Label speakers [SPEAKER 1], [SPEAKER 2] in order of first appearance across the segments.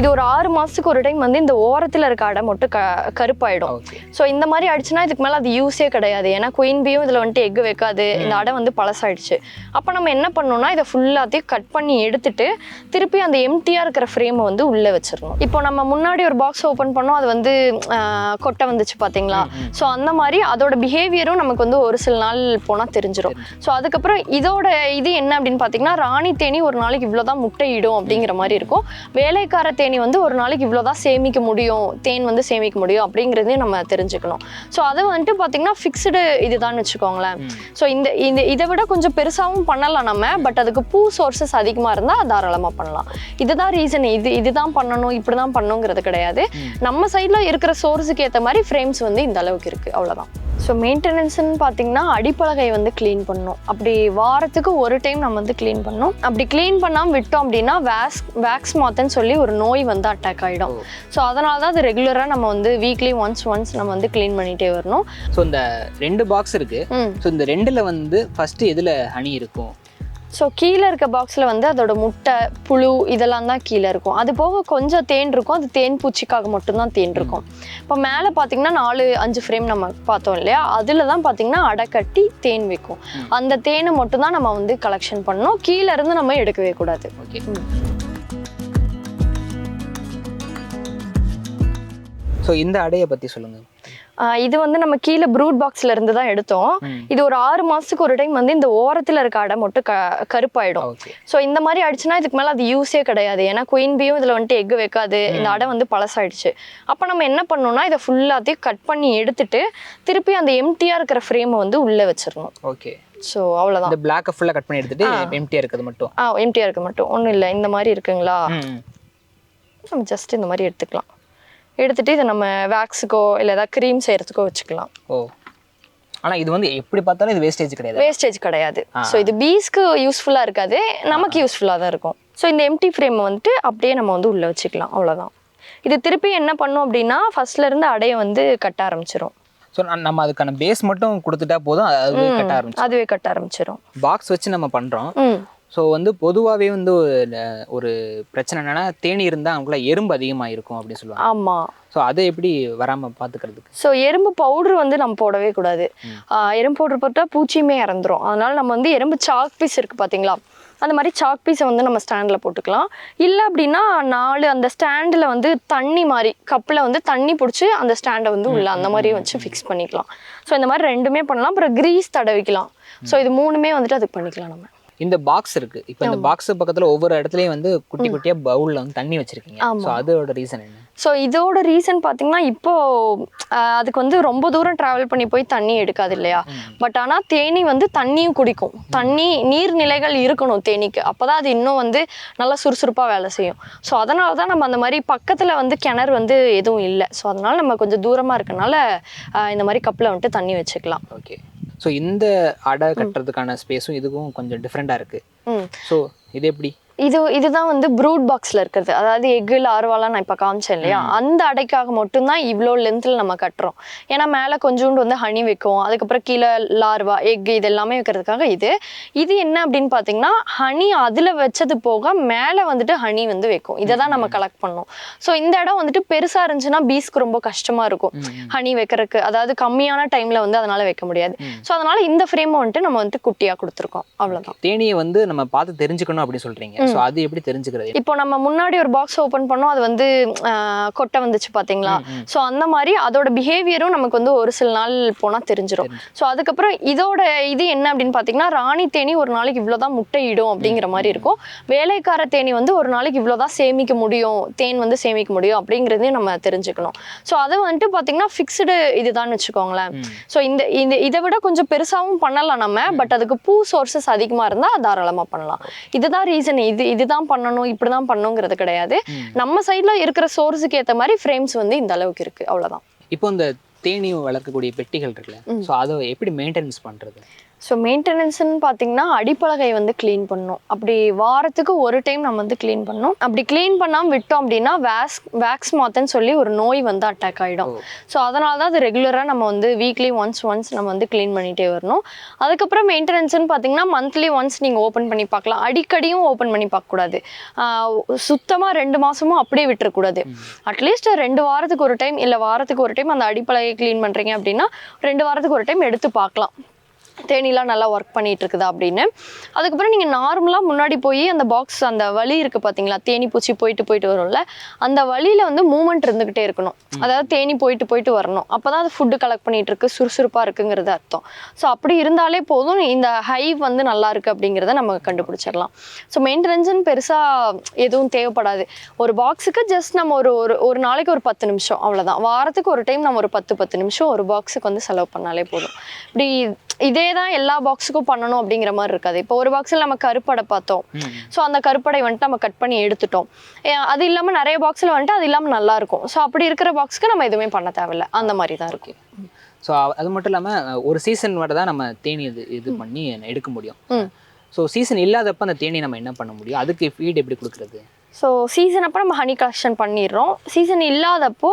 [SPEAKER 1] இது ஒரு ஆறு மாசத்துக்கு ஒரு டைம் வந்து இந்த ஓரத்துல இருக்க அடை மட்டும் க கருப்பாயிடும். ஸோ இந்த மாதிரி ஆயிடுச்சுன்னா இதுக்கு மேலே அது யூஸே கிடையாது. ஏன்னா குயின் பியும் இதில் வந்துட்டு எக் வைக்காது. இந்த அடை வந்து பழசாயிடுச்சு. அப்போ நம்ம என்ன பண்ணணும்னா இதை ஃபுல்லாத்தையும் கட் பண்ணி எடுத்துட்டு திருப்பி அந்த எம்டியாக இருக்கிற ஃப்ரேமை வந்து உள்ளே வச்சிடணும். இப்போ நம்ம முன்னாடி ஒரு பாக்ஸ் ஓப்பன் பண்ணோம் அது வந்து கொட்டை வந்துச்சு பார்த்தீங்களா ஸோ அந்த மாதிரி அதோட பிஹேவியரும் நமக்கு வந்து ஒரு சில நாள் போனால் தெரிஞ்சிடும் ஸோ அதுக்கப்புறம் இதோட இது என்ன அப்படின்னு பார்த்தீங்கன்னா ராணி தேனி ஒரு நாளைக்கு இவ்வளோதான் முட்டையிடும் அப்படிங்கிற மாதிரி இருக்கும். வேலைக்கார தேனி வந்து ஒரு நாளைக்கு இவ்வளோதான் சேமிக்க முடியும் தேன் வந்து சேமிக்க முடியும் அப்படிங்கிறதையும் நம்ம தெரிஞ்சுக்கணும். ஸோ அது வந்துட்டு பார்த்தீங்கன்னா ஃபிக்ஸ்டு இதுதான் வச்சுக்கோங்களேன். ஸோ இந்த இந்த இதை விட கொஞ்சம் பெருசாகவும் பண்ணலாம் நம்ம பட் அதுக்கு பூ சோர்சஸ் அதிகமாக இருந்தால் தாராளமாக பண்ணலாம். இதுதான் ரீசன் இது இதுதான் பண்ணணும் இப்படி தான் பண்ணணுங்கிறது கிடையாது நம்ம சைடில் இருக்கிற சோர்ஸுக்கு ஏற்ற மாதிரி ஃப்ரேம்ஸ் வந்து இந்த அளவுக்கு இருக்குது அவ்வளோதான் ஸோ மெயின்டெனன்ஸ்னு பார்த்தீங்கன்னா அடிப்பலகை வந்து க்ளீன் பண்ணணும் அப்படி வாரத்துக்கு ஒரு டைம் நம்ம வந்து க்ளீன் பண்ணணும் அப்படி க்ளீன் பண்ணாமல் விட்டோம் அப்படின்னா வேக்ஸ் வேக்ஸ் மாத்துன்னு சொல்லி ஒரு நோய் வந்து அட்டாக் ஆகிடும். ஸோ அதனால தான் அது ரெகுலராக நம்ம வந்து வீக்லி ஒன்ஸ் ஒன்ஸ் நம்ம வந்து க்ளீன் பண்ணிகிட்டே வரணும்.
[SPEAKER 2] ஸோ இந்த ரெண்டு பாக்ஸ் இருக்கு.
[SPEAKER 1] ம்.
[SPEAKER 2] ஸோ இந்த ரெண்டுல வந்து ஃபர்ஸ்ட் எதுல ஹனி இருக்கும்?
[SPEAKER 1] ஸோ கீழே இருக்க பாக்ஸில் வந்து அதோட முட்டை புழு இதெல்லாம் தான் கீழே இருக்கும். அது போக கொஞ்சம் தேன் இருக்கும். அது தேன் பூச்சிக்காக மட்டும்தான் தேன் இருக்கும். இப்போ மேலே பார்த்தீங்கன்னா நாலு அஞ்சு ஃப்ரேம் நம்ம பார்த்தோம் இல்லையா? அதில் தான் பார்த்தீங்கன்னா அடை கட்டி தேன் வைக்கும். அந்த தேனை மட்டும்தான் நம்ம வந்து கலெக்ஷன் பண்ணணும். கீழே இருந்து நம்ம எடுக்கவே கூடாது.
[SPEAKER 2] ஓகே. ஸோ இந்த அடையை பத்தி சொல்லுங்க.
[SPEAKER 1] ஆஹ் இது வந்து நம்ம கீழே ப்ரூட் பாக்ஸ்ல இருந்து தான் எடுத்தோம். இது ஒரு ஆறு மாசத்துக்கு ஒரு டைம் வந்து இந்த ஓரத்தில் இருக்க அடை மட்டும் க கருப்பாயிடும். ஸோ இந்த மாதிரி ஆயிடுச்சுன்னா இதுக்கு மேலே அது யூஸே கிடையாது. ஏன்னா குயின் பியும் இதில் வந்துட்டு எக் வைக்காது. இந்த அடை வந்து பழசாயிடுச்சு. அப்போ நம்ம என்ன பண்ணணும்னா இதை ஃபுல்லாத்தையும் கட் பண்ணி எடுத்துட்டு திருப்பி அந்த எம்டியாக இருக்கிற ஃப்ரேமை வந்து உள்ளே வச்சிடணும்.
[SPEAKER 2] ஓகே
[SPEAKER 1] ஸோ அவ்வளோதான்
[SPEAKER 2] இந்த பிளாக்கை ஃபுல்லாக கட் பண்ணி எடுத்துட்டு எம்டியாக இருக்கிறது மட்டும்.
[SPEAKER 1] ஆ எம்டியாக இருக்க மட்டும். ஒன்றும் இல்லை. இந்த மாதிரி இருக்குங்களா? நம்ம ஜஸ்ட் இந்த மாதிரி எடுத்துக்கலாம். எடுத்துட்டு இதை நம்ம வேக்ஸுக்கோ இல்லை ஏதாவது க்ரீம் செய்கிறதுக்கோ வச்சுக்கலாம்.
[SPEAKER 2] ஓ. ஆனா இது வந்து எப்படி பார்த்தாலும் இது வேஸ்டேஜ் கிடையாது.
[SPEAKER 1] வேஸ்டேஜ் கிடையாது. ஸோ இது பீஸ்க்கு யூஸ்ஃபுல்லாக இருக்காது. நமக்கு யூஸ்ஃபுல்லாக தான் இருக்கும். ஸோ இந்த எம்டி ஃப்ரேம் வந்துட்டு அப்படியே நம்ம வந்து உள்ளே வச்சுக்கலாம். அவ்வளோதான் இது திருப்பி என்ன பண்ணும் அப்படின்னா ஃபர்ஸ்ட்ல இருந்து அடைய வந்து கட்ட ஆரம்பிச்சிரும்.
[SPEAKER 2] ஸோ நம்ம அதுக்கான பேஸ் மட்டும் கொடுத்துட்டா போதும் அது கட்ட ஆரம்பிச்சு
[SPEAKER 1] அதுவே கட்ட ஆரம்பிச்சிரும்.
[SPEAKER 2] பாக்ஸ் வச்சு நம்ம பண்றோம்.
[SPEAKER 1] ம்.
[SPEAKER 2] ஸோ வந்து பொதுவாகவே வந்து ஒரு- பிரச்சனை என்னன்னா தேனி இருந்தால் அவங்களுக்குள்ள எறும்பு அதிகமாக இருக்கும் அப்படின்னு சொல்லுவாங்க.
[SPEAKER 1] ஆமாம்
[SPEAKER 2] ஸோ அதை எப்படி வராமல் பார்த்துக்கிறதுக்கு
[SPEAKER 1] ஸோ எறும்பு பவுடர் வந்து நம்ம போடவே கூடாது. எறும்பு பவுடர் போட்டால் பூச்சியுமே இறந்துரும். அதனால நம்ம வந்து எறும்பு சாக் பீஸ் இருக்குது பார்த்தீங்களா அந்த மாதிரி சாக் பீஸை வந்து நம்ம ஸ்டாண்டில் போட்டுக்கலாம். இல்லை அப்படின்னா நாலு அந்த ஸ்டாண்டில் வந்து தண்ணி மாதிரி கப்பில் வந்து தண்ணி பிடிச்சி அந்த ஸ்டாண்டை வந்து உள்ள அந்த மாதிரி வச்சு ஃபிக்ஸ் பண்ணிக்கலாம். ஸோ இந்த மாதிரி ரெண்டுமே பண்ணலாம். அப்புறம் கிரீஸ் தடவிக்கலாம். ஸோ இது மூணுமே வந்துட்டு அதுக்கு பண்ணிக்கலாம் நம்ம.
[SPEAKER 2] இந்த பாக்ஸ் இருக்கு. இப்போ இந்த பாக்ஸ் பக்கத்துல ஒவ்வொரு இடத்துலயும் வந்து குட்டி குட்டியா பவுல்ல வந்து தண்ணி வச்சிருக்கீங்க. ஸோ அதோட ரீசன் என்ன?
[SPEAKER 1] ஸோ இதோட ரீசன் பார்த்தீங்கன்னா இப்போ அதுக்கு வந்து ரொம்ப தூரம் ட்ராவல் பண்ணி போய் தண்ணி எடுக்காது இல்லையா? பட் ஆனால் தேனி வந்து தண்ணியும் குடிக்கும். தண்ணி நீர்நிலைகள் இருக்கணும் தேனிக்கு. அப்பதான் அது இன்னும் வந்து நல்லா சுறுசுறுப்பாக வேலை செய்யும். ஸோ அதனால தான் நம்ம அந்த மாதிரி பக்கத்தில் வந்து கிணறு வந்து எதுவும் இல்லை. ஸோ அதனால நம்ம கொஞ்சம் தூரமாக இருக்கனால இந்த மாதிரி கப்பில் வந்துட்டு தண்ணி வச்சுக்கலாம்.
[SPEAKER 2] ஓகே ஸோ இந்த அடை கட்டுறதுக்கான ஸ்பேஸும் இதுக்கும் கொஞ்சம் டிஃப்ரெண்ட்டாக இருக்கு.
[SPEAKER 1] ம்.
[SPEAKER 2] ஸோ இது எப்படி?
[SPEAKER 1] இது இதுதான் வந்து ப்ரூட் பாக்ஸில் இருக்கிறது. அதாவது எக்கு லார்வாலாம் நான் இப்போ காமிச்சேன் இல்லையா? அந்த அடைக்காக மட்டும்தான் இவ்வளோ லென்த்தில் நம்ம கட்டுறோம். ஏன்னா மேலே கொஞ்சோண்டு வந்து ஹனி வைக்கும். அதுக்கப்புறம் கீழே லார்வா எக் இது எல்லாமே வைக்கிறதுக்காக இது. இது என்ன அப்படின்னு பார்த்தீங்கன்னா ஹனி அதில் வச்சது போக மேலே வந்துட்டு ஹனி வந்து வைக்கும். இதை தான் நம்ம கலெக்ட் பண்ணோம். ஸோ இந்த இடம் வந்துட்டு பெருசாக இருந்துச்சுன்னா பீஸ்க்கு ரொம்ப கஷ்டமாக இருக்கும். ஹனி வைக்கிறதுக்கு. அதாவது கம்மியான டைமில் வந்து அதனால வைக்க முடியாது. ஸோ அதனால இந்த ஃப்ரேமை வந்துட்டு நம்ம வந்துட்டு குட்டியாக கொடுத்துருக்கோம். அவ்வளோதான்
[SPEAKER 2] தேனியை வந்து நம்ம பார்த்து தெரிஞ்சுக்கணும் அப்படின்னு சொல்றீங்க. ஸோ அது எப்படி தெரிஞ்சுக்கிறது?
[SPEAKER 1] இப்போ நம்ம முன்னாடி ஒரு பாக்ஸ் ஓப்பன் பண்ணோம் அது வந்து கொட்டை வந்துச்சு பாத்தீங்களா? ஸோ அந்த மாதிரி அதோட பிஹேவியரும் நமக்கு வந்து ஒரு சில நாள் போனா தெரிஞ்சிடும் ஸோ அதுக்கப்புறம் இதோட இது என்ன அப்படின்னு பார்த்தீங்கன்னா ராணி தேனி ஒரு நாளைக்கு இவ்வளோதான் முட்டையிடும் அப்படிங்கிற மாதிரி இருக்கும். வேலைக்கார தேனி வந்து ஒரு நாளைக்கு இவ்வளோதான் சேமிக்க முடியும் தேன் வந்து சேமிக்க முடியும் அப்படிங்கிறதையும் நம்ம தெரிஞ்சுக்கணும். ஸோ அது வந்துட்டு பார்த்தீங்கன்னா ஃபிக்ஸ்டு இதுதான் வச்சுக்கோங்களேன். ஸோ இந்த இந்த இதை விட கொஞ்சம் பெருசாகவும் பண்ணலாம் நம்ம பட் அதுக்கு பூ சோர்சஸ் அதிகமாக இருந்தால் தாராளமாக பண்ணலாம். இதுதான் ரீசன் இது இதுதான் பண்ணணும் இப்படி தான் பண்ணணுங்கிறது கிடையாது. நம்ம சைடில் இருக்கிற சோர்ஸுக்கு ஏற்ற மாதிரி ஃப்ரேம்ஸ் வந்து இந்த அளவுக்கு இருக்கு. அவ்வளோதான்
[SPEAKER 2] இப்போ இந்த தேனி வளர்க்கக்கூடிய பெட்டிகள் இருக்குல்ல. ஸோ அதை எப்படி மெயின்டெனன்ஸ் பண்றது?
[SPEAKER 1] ஸோ மெயின்டெனன்ஸ்னு பார்த்தீங்கன்னா அடிப்பலகை வந்து க்ளீன் பண்ணணும் அப்படி வாரத்துக்கு ஒரு டைம் நம்ம வந்து க்ளீன் பண்ணணும் அப்படி க்ளீன் பண்ணாமல் விட்டோம் அப்படின்னா வேக்ஸ் வேக்ஸ் மாத்துன்னு சொல்லி ஒரு நோய் வந்து அட்டாக் ஆகிடும். ஸோ அதனால தான் அது ரெகுலராக நம்ம வந்து வீக்லி ஒன்ஸ் ஒன்ஸ் நம்ம வந்து க்ளீன் பண்ணிகிட்டே வரணும். அதுக்கப்புறம் மெயின்டெனன்ஸ்னு பார்த்தீங்கன்னா மந்த்லி ஒன்ஸ் நீங்கள் ஓப்பன் பண்ணி பார்க்கலாம். அடிக்கடியும் ஓப்பன் பண்ணி பார்க்கக்கூடாது. சுத்தமாக ரெண்டு மாதமும் அப்படியே விட்டுறக்கூடாது. அட்லீஸ்ட் ரெண்டு வாரத்துக்கு ஒரு டைம் இல்லை வாரத்துக்கு ஒரு டைம் அந்த அடிப்பலையை க்ளீன் பண்ணுறீங்க அப்படின்னா ரெண்டு வாரத்துக்கு ஒரு டைம் எடுத்து பார்க்கலாம். தேனிலாம் நல்லா ஒர்க் பண்ணிட்டு இருக்குதா அப்படின்னு. அதுக்கப்புறம் நீங்கள் நார்மலாக முன்னாடி போய் அந்த பாக்ஸ் அந்த வழி இருக்குது பார்த்தீங்களா தேனி பூச்சி போயிட்டு போயிட்டு வரும்ல அந்த வழியில் வந்து மூமெண்ட் இருந்துக்கிட்டே இருக்கணும். அதாவது தேனி போயிட்டு போயிட்டு வரணும். அப்போ தான் அது ஃபுட்டு கலெக்ட் பண்ணிகிட்டு இருக்கு சுறுசுறுப்பாக இருக்குங்கிறது அர்த்தம். ஸோ அப்படி இருந்தாலே போதும் இந்த ஹைவ் வந்து நல்லா இருக்குது அப்படிங்கிறத நம்ம கண்டுபிடிச்சிடலாம். ஸோ மெயின்டெனன்ஸ்னு பெருசாக எதுவும் தேவைப்படாது. ஒரு பாக்ஸுக்கு ஜஸ்ட் நம்ம ஒரு ஒரு ஒரு நாளைக்கு ஒரு பத்து நிமிஷம் அவ்வளோதான் வாரத்துக்கு ஒரு டைம் நம்ம ஒரு பத்து பத்து நிமிஷம் ஒரு பாக்ஸுக்கு வந்து செலவு பண்ணாலே போதும். இப்படி இதே தான் எல்லா பாக்ஸுக்கும் பண்ணணும் அப்படிங்கிற மாதிரி இருக்காது. இப்போ ஒரு பாக்ஸில் நம்ம கருப்படை பார்த்தோம். ஸோ அந்த கருப்படை வந்துட்டு நம்ம கட் பண்ணி எடுத்துட்டோம். அது இல்லாமல் நிறைய பாக்ஸில் வந்துட்டு அது இல்லாமல் நல்லா இருக்கும். ஸோ அப்படி இருக்கிற பாக்ஸ்க்கு நம்ம எதுவுமே பண்ண தேவையில்ல. அந்த மாதிரி தான் இருக்கும்
[SPEAKER 2] ஸோ அது மட்டும் இல்லாமல் ஒரு சீசன் வரை தான் நம்ம தேனி இது இது பண்ணி எடுக்க முடியும். ஸோ சீசன் இல்லாதப்ப அந்த தேனி நம்ம என்ன பண்ண முடியும்? அதுக்கு ஃபீட் எப்படி கொடுக்குறது?
[SPEAKER 1] ஸோ சீசன் அப்போ நம்ம ஹனி கலெக்ஷன் பண்ணிடுறோம். சீசன் இல்லாதப்போ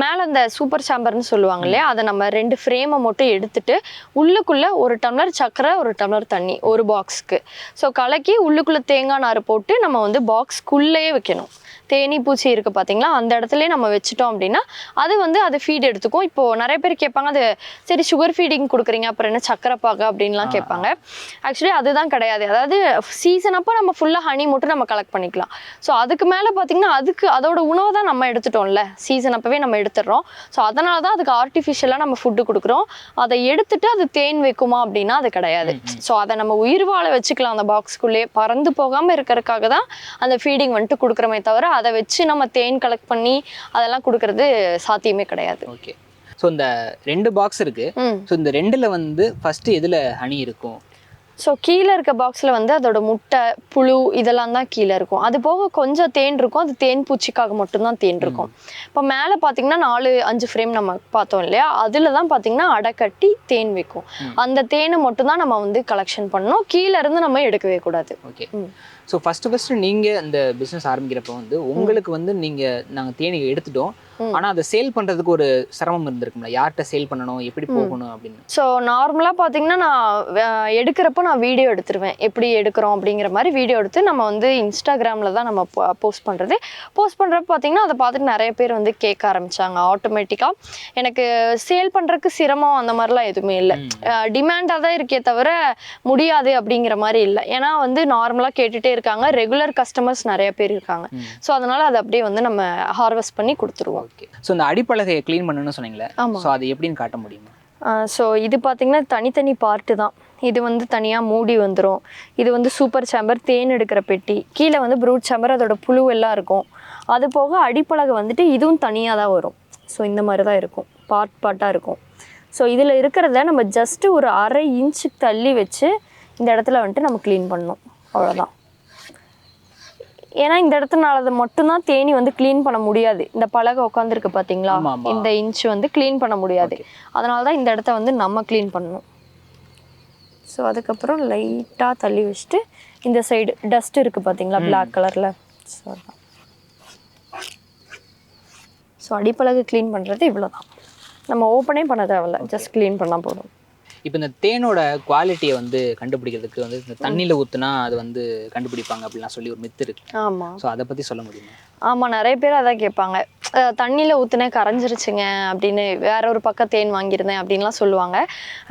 [SPEAKER 1] மேலே அந்த சூப்பர் சாம்பர்னு சொல்லுவாங்க இல்லையா அதை நம்ம ரெண்டு ஃப்ரேமை மட்டும் எடுத்துட்டு உள்ளுக்குள்ளே ஒரு டம்ளர் சர்க்கரை ஒரு டம்ளர் தண்ணி ஒரு பாக்ஸ்க்கு ஸோ கலக்கி உள்ளுக்குள்ளே தேங்காய் நார் போட்டு நம்ம வந்து பாக்ஸ்க்குள்ளேயே வைக்கணும். தேனி பூச்சி இருக்குது பார்த்தீங்களா அந்த இடத்துலயே நம்ம வச்சுட்டோம் அப்படின்னா அது வந்து அது ஃபீட் எடுத்துக்கும். இப்போ நிறைய பேர் கேட்பாங்க அது சரி சுகர் ஃபீடிங் கொடுக்குறீங்க அப்புறம் என்ன சக்கரை பாகு அப்படின்லாம் கேட்பாங்க. ஆக்சுவலி அதுதான் கிடையாது. அதாவது சீசன் அப்போ நம்ம ஃபுல்லாக ஹனி மட்டும் நம்ம கலெக்ட் பண்ணிக்கலாம். ஸோ அதுக்கு மேலே பார்த்தீங்கன்னா அதுக்கு அதோட உணவை தான் நம்ம எடுத்துட்டோம்ல. சீசன் அப்போவே நம்ம எடுத்துடுறோம். ஸோ அதனால தான் அதுக்கு ஆர்டிஃபிஷியலாக நம்ம ஃபுட்டு கொடுக்குறோம். அதை எடுத்துட்டு அது தேன் வைக்குமா அப்படின்னா அது கிடையாது. ஸோ அதை நம்ம உயிர் வாழ வச்சுக்கலாம் அந்த பாக்ஸ்க்குள்ளேயே பறந்து போகாமல் இருக்கிறதுக்காக தான் அந்த ஃபீடிங் வந்துட்டு கொடுக்குறோமே தவிர அதை வச்சு நம்ம தேன் கலெக்ட் பண்ணி அதெல்லாம் கொடுக்கறது சாத்தியமே கிடையாது.
[SPEAKER 2] ஓகே ஸோ இந்த ரெண்டு பாக்ஸ் இருக்கு. ஸோ இந்த ரெண்டுல வந்து ஃபர்ஸ்ட் எதுல ஹனி இருக்கும்?
[SPEAKER 1] ஸோ கீழே இருக்க பாக்ஸில் வந்து அதோட முட்டை புழு இதெல்லாம் தான் கீழே இருக்கும். அது போக கொஞ்சம் தேன் இருக்கும். அது தேன் பூச்சிக்காக மட்டும்தான் தேன் இருக்கும். இப்போ மேலே பார்த்தீங்கன்னா நாலு அஞ்சு ஃப்ரேம் நம்ம பார்த்தோம் இல்லையா? அதில் தான் பார்த்தீங்கன்னா அடை கட்டி தேன் வைக்கும். அந்த தேனை மட்டும்தான் நம்ம வந்து கலெக்ஷன் பண்ணணும். கீழே இருந்து நம்ம எடுக்கவே கூடாது.
[SPEAKER 2] ஓகே. ஸோ ஃபஸ்ட்டு ஃபஸ்ட்டு நீங்கள் இந்த பிஸ்னஸ் ஆரம்பிக்கிறப்ப வந்து உங்களுக்கு வந்து நீங்கள் நாங்கள் தேனி எடுத்துட்டோம். ஆனா அதை சேல் பண்றதுக்கு ஒரு சிரமம் இருந்திருக்கும்ல. யார்கிட்ட சேல் பண்ணணும்? எப்படி போகணும் அப்படின்னு.
[SPEAKER 1] ஸோ நார்மலாக பார்த்தீங்கன்னா நான் எடுக்கிறப்போ நான் வீடியோ எடுத்துருவேன். எப்படி எடுக்கிறோம் அப்படிங்கிற மாதிரி வீடியோ எடுத்து நம்ம வந்து இன்ஸ்டாகிராமில் தான் நம்ம போஸ்ட் பண்ணுறது போஸ்ட் பண்ணுறப்ப பார்த்தீங்கன்னா அதை பார்த்துட்டு நிறைய பேர் வந்து கேட்க ஆரம்பிச்சாங்க. ஆட்டோமேட்டிக்காக எனக்கு சேல் பண்ணுறதுக்கு சிரமம் அந்த மாதிரிலாம் எதுவுமே இல்லை. டிமாண்டாக தான் இருக்கே தவிர முடியாது அப்படிங்கிற மாதிரி இல்லை. ஏன்னா வந்து நார்மலாக கேட்டுகிட்டே இருக்காங்க. ரெகுலர் கஸ்டமர்ஸ் நிறைய பேர் இருக்காங்க. ஸோ அதனால் அதை அப்படியே வந்து நம்ம ஹார்வெஸ்ட் பண்ணி கொடுத்துருவோம்.
[SPEAKER 2] ஓகே. ஸோ இந்த அடிப்பலகையை க்ளீன் பண்ணணும்னு சொன்னீங்களே. ஸோ அது எப்படின்னு காட்ட முடியுமா?
[SPEAKER 1] ஸோ இது பார்த்தீங்கன்னா தனித்தனி பார்ட்டு தான். இது வந்து தனியாக மூடி வந்துடும் இது வந்து சூப்பர் சேம்பர் தேன் எடுக்கிற பெட்டி. கீழே வந்து ப்ரூட் சேம்பர் அதோட புழு எல்லாம் இருக்கும். அது போக அடிப்பலகை வந்துட்டு இதுவும் தனியாக தான் வரும். ஸோ இந்த மாதிரி தான் இருக்கும். பார்ட் பார்ட்டாக இருக்கும். ஸோ இதில் இருக்கிறத நம்ம ஜஸ்ட்டு ஒரு அரை இன்ச்சுக்கு தள்ளி வச்சு இந்த இடத்துல வந்துட்டு நம்ம க்ளீன் பண்ணணும். அவ்வளோதான் ஏன்னா இந்த இடத்துனால அதை மட்டும்தான் தேனி வந்து க்ளீன் பண்ண முடியாது. இந்த பலகை உட்காந்துருக்கு பார்த்தீங்களா. இந்த இன்ச் வந்து க்ளீன் பண்ண முடியாது. அதனால தான் இந்த இடத்த வந்து நம்ம க்ளீன் பண்ணணும். ஸோ அதுக்கப்புறம் லைட்டாக தள்ளி வச்சுட்டு இந்த சைடு டஸ்ட் இருக்குது பார்த்தீங்களா பிளாக் கலரில் ஸோ அதான். ஸோ அடிப்பலகு க்ளீன் பண்ணுறது இவ்வளோ தான் நம்ம ஓப்பனே பண்ண தேவையில்ல. ஜஸ்ட் க்ளீன் பண்ணால் போதும்.
[SPEAKER 2] இப்போ இந்த தேனோட குவாலிட்டியை வந்து கண்டுபிடிக்கிறதுக்கு வந்து இந்த தண்ணியில் ஊற்றுனா அது வந்து கண்டுபிடிப்பாங்க அப்படிலாம் சொல்லி ஒரு மித்து இருக்கு. ஸோ அதை பற்றி சொல்ல முடியுமா?
[SPEAKER 1] ஆமாம் நிறைய பேர் அதான் கேட்பாங்க. தண்ணியில் ஊற்றுனேன் கரைஞ்சிருச்சுங்க அப்படின்னு வேற ஒரு பக்கம் தேன் வாங்கியிருந்தேன் அப்படின்லாம் சொல்லுவாங்க.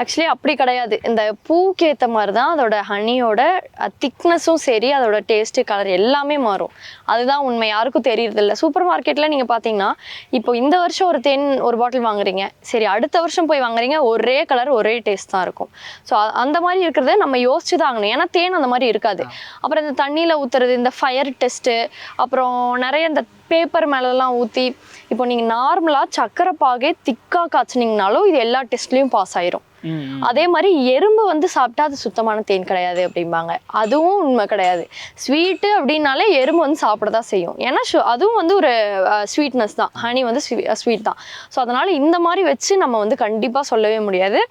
[SPEAKER 1] ஆக்சுவலி அப்படி கிடையாது. இந்த பூக்கு ஏற்ற மாதிரி தான் அதோட ஹனியோட திக்னஸும் சரி அதோட டேஸ்ட்டு கலர் எல்லாமே மாறும். அதுதான் உண்மை. யாருக்கும் தெரியறதில்ல. சூப்பர் மார்க்கெட்டில் நீங்கள் பார்த்தீங்கன்னா இப்போ இந்த வருஷம் ஒரு தேன் ஒரு பாட்டில் வாங்குறீங்க. சரி அடுத்த வருஷம் போய் வாங்குறீங்க ஒரே கலர் ஒரே டேஸ்ட் தான் இருக்கும். ஸோ அந்த மாதிரி இருக்கிறத நம்ம யோசிச்சு தான் ஆகணும். ஏன்னா தேன் அந்த மாதிரி இருக்காது. அப்புறம் இந்த தண்ணியில் ஊற்றுறது இந்த ஃபயர் டெஸ்ட்டு அப்புறம் நிறைய இந்த பேப்பர் மேலெல்லாம் ஊற்றி இப்போ நீங்கள் நார்மலாக சக்கரை பாகே திக்காக காய்ச்சினீங்கனாலும் இது எல்லா டெஸ்ட்லேயும் பாஸ் ஆயிரும். அதே மாதிரி எறும்பு வந்து சாப்பிட்டா அது சுத்தமான தேன் கிடையாது அப்படிம்பாங்க. அதுவும் உண்மை கிடையாது. ஸ்வீட்டு அப்படின்னாலே எறும்பு வந்து சாப்பிட தான் செய்யும். ஏன்னா அதுவும் வந்து ஒரு ஸ்வீட்னஸ் தான். ஹனி வந்து ஸ்வீட் தான். ஸோ அதனால இந்த மாதிரி வச்சு நம்ம வந்து கண்டிப்பாக சொல்லவே முடியாது.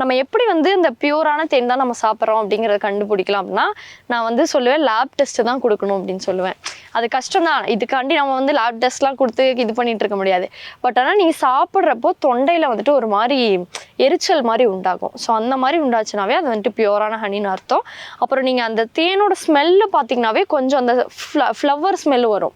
[SPEAKER 1] நம்ம எப்படி வந்து இந்த பியூரான தேன் தான் நம்ம சாப்பிட்றோம் அப்படிங்கிறத கண்டுபிடிக்கலாம் அப்படின்னா நான் வந்து சொல்லுவேன் லேப் டெஸ்ட் தான் கொடுக்கணும் அப்படின்னு சொல்லுவேன். அது கஷ்டம் தான் இதுக்காண்டி நம்ம வந்து லேப் டெஸ்ட்லாம் கொடுத்து இது பண்ணிட்டு இருக்க முடியாது. பட் ஆனால் நீங்கள் சாப்பிட்றப்போ தொண்டையில் வந்துட்டு ஒரு மாதிரி எரிச்சல் மாதிரி உண்டாகும். ஸோ அந்த மாதிரி உண்டாச்சுனாவே அது வந்துட்டு பியூரான ஹனின்னு அர்த்தம். அப்புறம் நீங்கள் அந்த தேனோட ஸ்மெல்லு பார்த்தீங்கன்னாவே கொஞ்சம் அந்த ஃப்ளவர் ஸ்மெல் வரும்.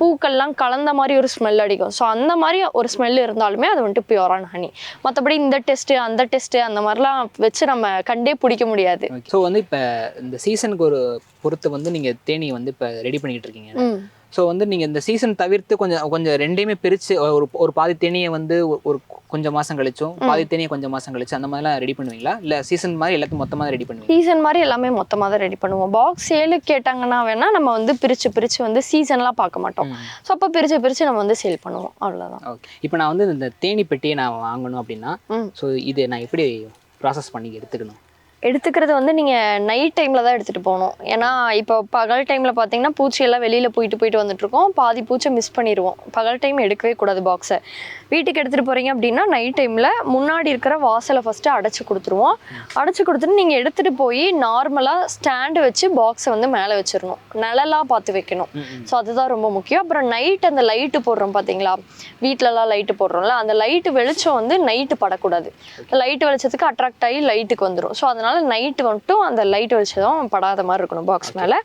[SPEAKER 1] பூக்கள்லாம் கலந்த மாதிரி ஒரு ஸ்மெல் அடிக்கும். ஸோ அந்த மாதிரி ஒரு ஸ்மெல் இருந்தாலுமே அது வந்துட்டு பியூரான ஹனி மற்றபடி இந்த டெஸ்ட்டு அந்த டெஸ்ட்டு அந்த மாதிரிலாம் வச்சு நம்ம கண்டே பிடிக்க முடியாது.
[SPEAKER 2] ஸோ வந்து இப்போ இந்த சீசனுக்கு ஒரு பொறுத்து வந்து நீங்கள் தேனி வந்து இப்போ ரெடி பண்ணிட்டு இருக்கீங்க. ஸோ வந்து நீங்கள் இந்த சீசன் தவிர்த்து கொஞ்சம் கொஞ்சம் ரெண்டையுமே பிரித்து ஒரு ஒரு பாதி தேனியை வந்து ஒரு- கொஞ்சம் மாதம் கழிச்சும் பாதி தேனியை கொஞ்சம் மாதம் கழிச்சு அந்த மாதிரிலாம் ரெடி பண்ணுவீங்களா? இல்லை சீசன் மாதிரி எல்லாத்தையும் மொத்தமாக ரெடி பண்ணுவீங்க
[SPEAKER 1] சீசன் மாதிரி எல்லாமே மொத்தமாக தான் ரெடி பண்ணுவோம். பாக்ஸ் சேலுக்கு கேட்டாங்கன்னா வேணா நம்ம வந்து பிரித்து பிரித்து வந்து சீசன்லாம் பார்க்க மாட்டோம். ஸோ அப்போ பிரித்து பிரித்து நம்ம வந்து சேல் பண்ணுவோம். அவ்வளோதான்
[SPEAKER 2] ஓகே இப்போ நான் வந்து இந்த தேனி பெட்டியை நான் வாங்கணும் அப்படின்னா. ஸோ இது நான் எப்படி ப்ராசஸ் பண்ணி எடுத்துக்கணும்?
[SPEAKER 1] எடுத்துக்கிறது வந்து நீங்கள் நைட் டைமில் தான் எடுத்துகிட்டு போகணும். ஏன்னா இப்போ பகல் டைமில் பார்த்தீங்கன்னா பூச்சி எல்லாம் வெளியில் போயிட்டு போயிட்டு வந்துட்டுருக்கோம். பாதி பூச்சை மிஸ் பண்ணிடுவோம் பகல் டைம் எடுக்கவே கூடாது பாக்ஸை வீட்டுக்கு எடுத்துகிட்டு போகிறீங்க அப்படின்னா நைட் டைமில் முன்னாடி இருக்கிற வாசலை ஃபஸ்ட்டு அடைச்சி கொடுத்துருவோம். அடைச்சி கொடுத்துட்டு நீங்கள் எடுத்துகிட்டு போய் நார்மலாக ஸ்டாண்டு வச்சு பாக்ஸை வந்து மேலே வச்சிடணும். நிழலாக பார்த்து வைக்கணும். ஸோ அதுதான் ரொம்ப முக்கியம். அப்புறம் நைட் அந்த லைட்டு போடுறோம் பார்த்தீங்களா வீட்டிலலாம் லைட்டு போடுறோம்ல அந்த லைட்டு வெளிச்சம் வந்து நைட்டு படக்கூடாது. லைட்டு வெளிச்சத்துக்கு அட்ராக்ட் ஆகி லைட்டுக்கு வந்துடும் ஸோ அதனால நைட்டு மட்டும் அந்த லைட் வெளிச்சம் படாத மாதிரி இருக்கணும் பாக்ஸ் மேலே.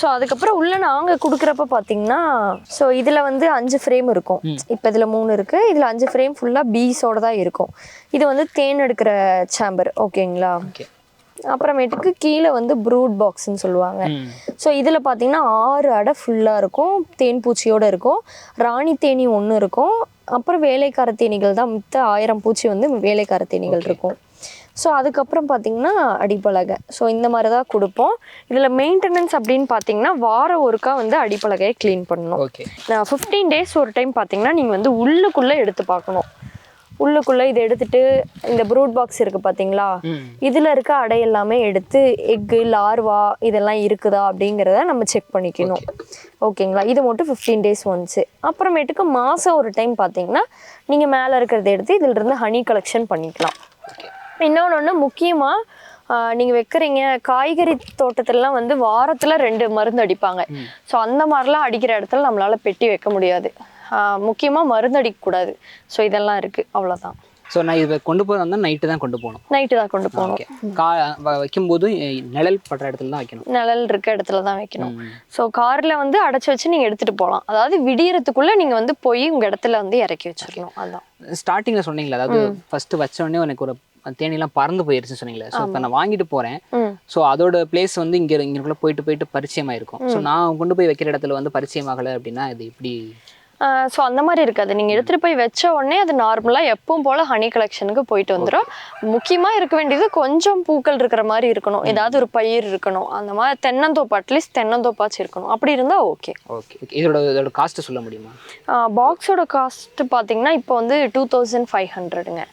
[SPEAKER 1] ஸோ அதுக்கப்புறம் உள்ள நாங்கள் கொடுக்குறப்ப பார்த்தீங்கன்னா ஸோ இதில் வந்து அஞ்சு ஃப்ரேம் இருக்கும். இப்போ இதில் மூணு இருக்குது இதில் அஞ்சு ஃப்ரேம் ஃபுல்லாக பீஸோட தான் இருக்கும். இது வந்து தேன் எடுக்கிற சேம்பர் ஓகேங்களா
[SPEAKER 2] ஓகே
[SPEAKER 1] அப்புறமேட்டுக்கு கீழே வந்து ப்ரூட் பாக்ஸ்ன்னு சொல்லுவாங்க. ஸோ இதில் பார்த்தீங்கன்னா ஆறு அடை ஃபுல்லாக இருக்கும். தேன் பூச்சியோடு இருக்கும். ராணி தேனி ஒன்று இருக்கும். அப்புறம் வேலைக்கார தேனீகள் தான். மித்த ஆயிரம் பூச்சி வந்து வேலைக்கார தேனீகள். இருக்கும். ஸோ அதுக்கப்புறம் பார்த்தீங்கன்னா அடிப்பலகை. ஸோ இந்த மாதிரி தான் கொடுப்போம். இதில் மெயின்டெனன்ஸ் அப்படின்னு பார்த்தீங்கன்னா வாரம் ஒருக்கா வந்து அடிப்பலகையை க்ளீன் பண்ணணும்.
[SPEAKER 2] ஓகே
[SPEAKER 1] ஃபிஃப்டீன் டேஸ் ஒரு டைம் பார்த்தீங்கன்னா நீங்கள் வந்து உள்ளுக்குள்ளே எடுத்து பார்க்கணும். உள்ளுக்குள்ளே இதை எடுத்துட்டு இந்த ப்ரூட் பாக்ஸ் இருக்குது பார்த்தீங்களா இதில் இருக்க அடை எல்லாமே எடுத்து எக்கு லார்வா இதெல்லாம் இருக்குதா அப்படிங்கிறத நம்ம செக் பண்ணிக்கணும். ஓகேங்களா இது மட்டும் ஃபிஃப்டீன் டேஸ் ஒன்ஸு அப்புறமேட்டுக்கு மாதம் ஒரு டைம் பார்த்தீங்கன்னா நீங்கள் மேலே இருக்கிறத எடுத்து இதிலிருந்து ஹனி கலெக்ஷன் பண்ணிக்கலாம். இன்னொன்று ஒன்று முக்கியமாக நீங்கள் வைக்கிறீங்க காய்கறி தோட்டத்திலலாம் வந்து வாரத்தில் ரெண்டு மருந்து அடிப்பாங்க. ஸோ அந்த மாதிரிலாம் அடிக்கிற இடத்துல நம்மளால் பெட்டி வைக்க முடியாது. முக்கியமாக மருந்து அடிக்கக்கூடாது ஸோ இதெல்லாம் இருக்குது அவ்வளோதான்
[SPEAKER 2] ஸோ நான் இதை கொண்டு போகிறதா நைட்டு தான் கொண்டு போகணும்.
[SPEAKER 1] நைட்டு தான் கொண்டு போகணும்.
[SPEAKER 2] கா வைக்கும்போது நிழல் படுற இடத்துல தான் வைக்கணும்.
[SPEAKER 1] நிழல் இருக்க இடத்துல தான் வைக்கணும். ஸோ காரில் வந்து அடைச்சி வச்சு நீங்கள் எடுத்துகிட்டு போகலாம். அதாவது விடியறதுக்குள்ளே நீங்கள் வந்து போய் உங்கள் இடத்துல வந்து இறக்கி வச்சிடணும் அதான்.
[SPEAKER 2] ஸ்டார்டிங்கில் சொன்னீங்களா அதாவது ஃபர்ஸ்ட் வச்ச உடனே எனக்கு ஒரு தேனிலாம் பறந்து போயிருச்சுன்னு சொன்னீங்களே. ஸோ இப்போ நான் வாங்கிட்டு போகிறேன்
[SPEAKER 1] ம்.
[SPEAKER 2] ஸோ அதோட பிளேஸ் வந்து இங்கே இங்கக்குள்ள போயிட்டு போயிட்டு பரிச்சயமாக இருக்கும் ஸோ நான் கொண்டு போய் வைக்கிற இடத்துல வந்து பரிச்சயமாகலை அப்படின்னா இது இப்படி
[SPEAKER 1] ஸோ அந்த மாதிரி இருக்காது. நீங்கள் எடுத்துகிட்டு போய் வச்ச உடனே அது நார்மலாக எப்பவும் போல் ஹனி கலெக்ஷனுக்கு போயிட்டு வந்துடும் முக்கியமாக இருக்க வேண்டியது கொஞ்சம் பூக்கள் இருக்கிற மாதிரி இருக்கணும். ஏதாவது ஒரு பயிர் இருக்கணும். அந்த மாதிரி தென்னந்தோப்பு அட்லீஸ்ட் தென்னந்தோப்பாச்சும் இருக்கணும். அப்படி இருந்தால் ஓகே
[SPEAKER 2] ஓகே. இதோட இதோட காஸ்ட்டு சொல்ல முடியுமா?
[SPEAKER 1] பாக்ஸோட காஸ்ட் பார்த்தீங்கன்னா இப்போ வந்து டூ தௌசண்ட் ஃபைவ் ஹண்ட்ரடுங்க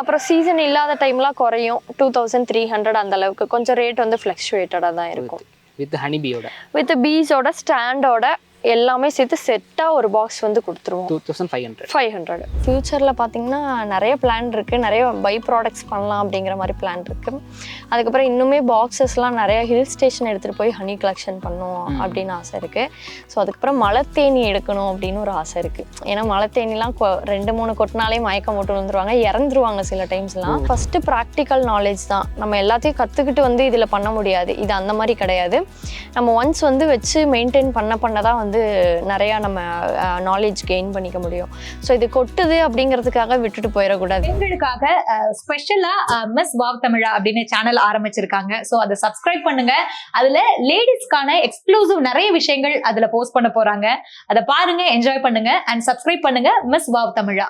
[SPEAKER 1] அப்புறம் சீசன் இல்லாத டைம்லாம் குறையும். டூ தௌசண்ட் த்ரீ ஹண்ட்ரட் அந்த அளவுக்கு. கொஞ்சம் ரேட் வந்து ஃப்ளக்ஷுவேட்டடாக தான் இருக்கும்.
[SPEAKER 2] வித் ஹனிபியோட
[SPEAKER 1] வித் பீஸோட ஸ்டாண்டோட எல்லாமே சேர்த்து செட்டாக ஒரு பாக்ஸ் வந்து கொடுத்துருவோம்.
[SPEAKER 2] Two thousand five hundred
[SPEAKER 1] five hundred ஃப்யூச்சரில் பார்த்தீங்கன்னா நிறைய பிளான் இருக்குது நிறைய பை ப்ராடக்ட்ஸ் பண்ணலாம் அப்படிங்கிற மாதிரி பிளான் இருக்குது அதுக்கப்புறம் இன்னுமே பாக்ஸஸ்லாம் நிறைய ஹில் ஸ்டேஷன் எடுத்துகிட்டு போய் ஹனி கலெக்ஷன் பண்ணும் அப்படின்னு ஆசை இருக்குது ஸோ அதுக்கப்புறம் மலை தேனி எடுக்கணும் அப்படின்னு ஒரு ஆசை இருக்குது ஏன்னா மலை தேனிலாம் ரெண்டு மூணு கொட்டினாலே மயக்கம் போட்டு வந்துருவாங்க இறந்துருவாங்க சில டைம்ஸ்லாம் ஃபஸ்ட்டு ப்ராக்டிக்கல் நாலேஜ் தான். நம்ம எல்லாத்தையும் கற்றுக்கிட்டு வந்து இதில் பண்ண முடியாது. இது அந்த மாதிரி கிடையாது. நம்ம ஒன்ஸ் வந்து வச்சு மெயின்டைன் பண்ண பண்ண தான் வந்து வந்து நிறையா நம்ம நாலேஜ் கெயின் பண்ணிக்க முடியும். ஸோ இது கொட்டுது அப்படிங்கிறதுக்காக விட்டுட்டு போயிடக்கூடாது.
[SPEAKER 3] பெண்களுக்காக ஸ்பெஷலாக மிஸ் வாவ் தமிழா அப்படின்னு சேனல் ஆரம்பிச்சிருக்காங்க. ஸோ அதை சப்ஸ்கிரைப் பண்ணுங்க. அதுல லேடிஸ்க்கான எக்ஸ்க்ளூசிவ் நிறைய விஷயங்கள் அதுல போஸ்ட் பண்ண போறாங்க. அதை பாருங்க என்ஜாய் பண்ணுங்க. அண்ட் சப்ஸ்கிரைப் பண்ணுங்க மிஸ் வாவ் தமிழா